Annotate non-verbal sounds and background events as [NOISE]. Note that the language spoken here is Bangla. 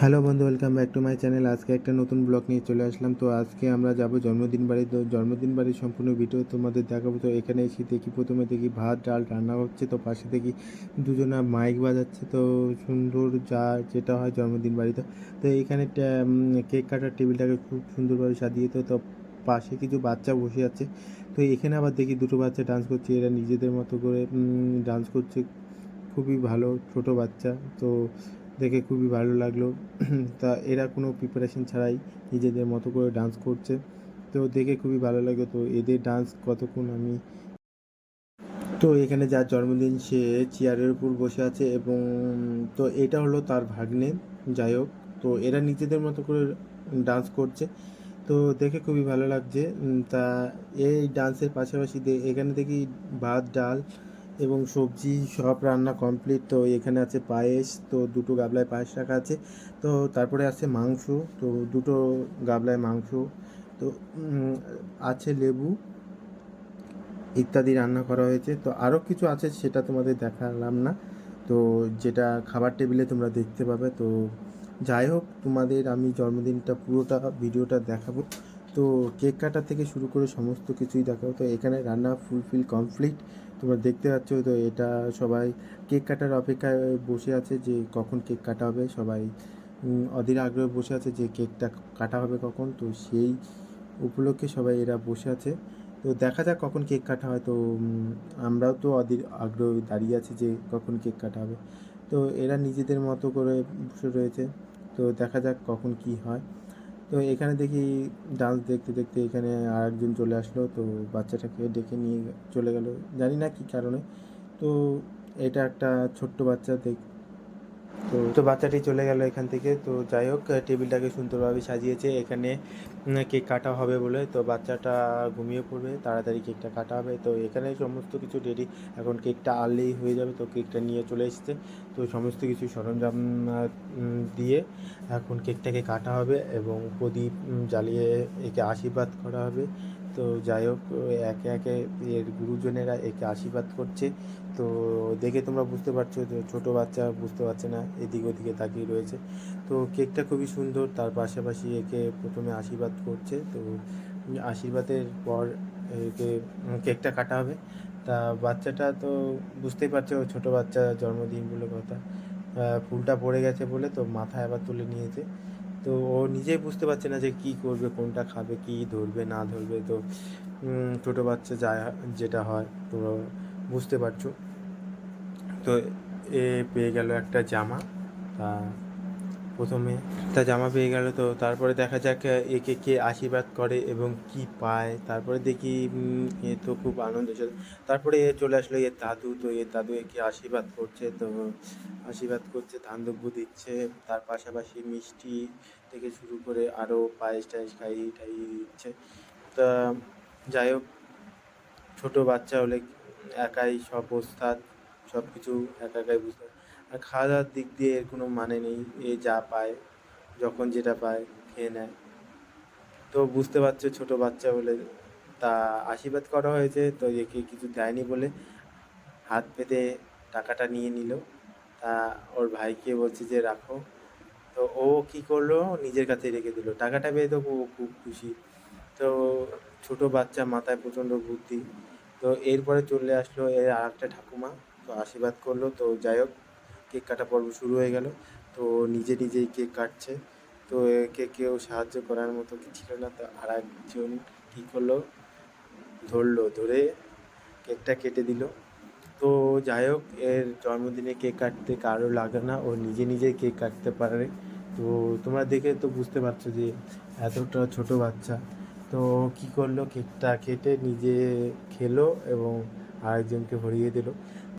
হ্যালো বন্ধু, welcome back to my channel. আজকে একটা নতুন ব্লগ নিয়ে চলে আসলাম। তো আজকে আমরা যাব জন্মদিন বাড়ি। তো জন্মদিন বাড়ির সম্পূর্ণ ভিডিও তোমাদের দেখাবো। তো এখানে এসে দেখি প্রথমে দেখি ভাত, ডাল রান্না হচ্ছে। তো পাশে দেখি দুজনা মাইক বাজাচ্ছে। তো সুন্দর যা যেটা হয় জন্মদিন বাড়িতে। তো এখানে কেক কাটার টেবিলটাকে খুব সুন্দরভাবে সাজিয়ে তো পাশে কিছু বাচ্চা বসে আছে। তো এখানে আবার দেখি দুটো বাচ্চা ডান্স করছে। এরা নিজেদের মতো করে ডান্স করছে। খুবই ভালো ছোট বাচ্চা। তো দেখে খুবই ভালো লাগল। [CLEARS THROAT] তা এরা কোনো প্রিপারেশন ছাড়াই নিজেদের মতো করে ডান্স করছে। তো দেখে খুবই ভালো লাগল। তো এদের ডান্স কতক্ষণ আমি তো এখানে যার জন্মদিন সে চেয়ারের উপর বসে আছে এবং তো এটা হলো তার ভাগ্নে। যাই হোক, তো এরা নিজেদের মতো করে ডান্স করছে। তো দেখে খুবই ভালো লাগছে। তা এই ডান্সের পাশাপাশি এখানে দেখি ভাত, ডাল এবং সবজি সব রান্না কমপ্লিট তো এখানে আছে পায়েস, তো দুটো গাবলায় পায়েস রাখা আছে। তো তারপরে আছে মাংস, তো দুটো গাবলায় মাংস। তো আছে লেবু ইত্যাদি রান্না করা হয়েছে। তো আরও কিছু আছে সেটা তোমাদের দেখালাম না। তো যেটা খাবার টেবিলে তোমরা দেখতে পাবে। তো যাই হোক, তোমাদের আমি জন্মদিনটা পুরোটা, ভিডিওটা দেখাবো। তো কেক কাটা থেকে শুরু করে সমস্ত কিছুই দেখাবো। তো এখানে রান্না ফুলফিল কমপ্লিট তোমরা দেখতে পাচ্ছ তো এটা সবাই কেক কাটার অপেক্ষায় বসে আছে যে কখন কেক কাটা হবে। সবাই অধীর আগ্রহে বসে আছে যে কেকটা কাটা হবে কখন। তো সেই উপলক্ষে সবাই এরা বসে আছে। তো দেখা যাক কখন কেক কাটা হয়। তো আমরাও তো অধীর আগ্রহ দাঁড়িয়ে আছি যে কখন কেক কাটা হবে। তো এরা নিজেদের মতো করে বসে রয়েছে। তো দেখা যাক কখন কি হয়। তো এখানে দেখি ডান্স দেখতে দেখতে এখানে আরেকজন চলে আসলো, তো বাচ্চাটাকে ডেকে নিয়ে চলে গেল। জানি না কি কারণে। তো এটা একটা ছোট্ট বাচ্চা দেখ তো তো বাচ্চাটি চলে গেল এখান থেকে। তো যাই হোক, টেবিলটাকে সুন্দরভাবে সাজিয়েছে। এখানে কেক কাটা হবে বলে। তো বাচ্চাটা ঘুমিয়ে পড়বে, তাড়াতাড়ি কেকটা কাটা হবে। তো এখানে সমস্ত কিছু রেডি এখন কেকটা আনলেই হয়ে যাবে। তো কেকটা নিয়ে চলে এসেছে। তো সমস্ত কিছু সরঞ্জাম দিয়ে এখন কেকটাকে কাটা হবে এবং প্রদীপ জ্বালিয়ে একে আশীর্বাদ করা হবে। তো যাই হোক, একে একে এর গুরুজনেরা একে আশীর্বাদ করছে। তো দেখে তোমরা বুঝতে পারছ যে ছোটো বাচ্চা বুঝতে পারছে না, এদিক ওদিকে তাকিয়ে রয়েছে। তো কেকটা খুবই সুন্দর, তার পাশাপাশি একে প্রথমে আশীর্বাদ করছে। তো আশীর্বাদের পর একে কেকটা কাটা হবে। তা বাচ্চাটা তো বুঝতেই পারছ, ছোটো বাচ্চা জন্মদিন বলে কথা। ফুলটা পড়ে গেছে বলে তো মাথায় আবার তুলে নিয়েছে। তো ও নিজেই বুঝতে পারছে না যে কি করবে, কোনটা খাবে, কি ধরবে, না ধরবে। তো ছোটো বাচ্চা যা যেটা হয় তো বুঝতে পারছ। তো এ পেয়ে গেল একটা জামা। তা প্রথমে। তা জামা পেয়ে গেল তো। তারপরে দেখা যাক একে কে আশীর্বাদ করে এবং কি পায়। তারপরে দেখি এ তো খুব আনন্দ ছিল তারপরে এ চলে আসলো এর দাদু। তো এর দাদু একে আশীর্বাদ করছে তো, আশীর্বাদ করছে, ধান দিচ্ছে। তার পাশাপাশি মিষ্টি থেকে শুরু করে আরও পায়েস টায়েস খাইয়ে টাইয়ে দিচ্ছে। তা যাই হোক, ছোটো বাচ্চা হলে একাই সব ওস্তাদ সব কিছু একা একাই বুঝতে। আর খাওয়া দাওয়ার দিক দিয়ে এর কোনো মানে নেই। এ যা পায়, যখন যেটা পায় খেয়ে নেয়। তো বুঝতে পারছ, ছোটো বাচ্চা বলে তা আশীর্বাদ করা হয়েছে। তো একে কিছু দেয়নি বলে হাত পেতে টাকাটা নিয়ে নিল। তা ওর ভাইকে বলছে যে, রাখো। তো ও কি করল? নিজের কাছে রেখে দিল। টাকাটা পেয়ে তো ও খুব খুশি। তো ছোট বাচ্চা মাথায় প্রচণ্ড বুদ্ধি। তো এরপরে চলে আসলো এর আর একটা ঠাকুমা। তো আশীর্বাদ করল। তো যাই হোক কেক কাটা পর্ব শুরু হয়ে গেল। তো নিজে নিজেই কেক কাটছে। তো একে কেউ সাহায্য করার মতো কি ছিল না। তো আর একজন কী করল? ধরলো, ধরে কেকটা কেটে দিল। তো যাই হোক, এর জন্মদিনে কেক কাটতে কারও লাগে না। ও নিজে নিজে কেক কাটতে পারে। তো তোমরা দেখে তো বুঝতে পারছ যে এতটা ছোট বাচ্চা। তো কি করল? কেকটা কেটে নিজে খেলো এবং আরেকজনকে ভরিয়ে দিল।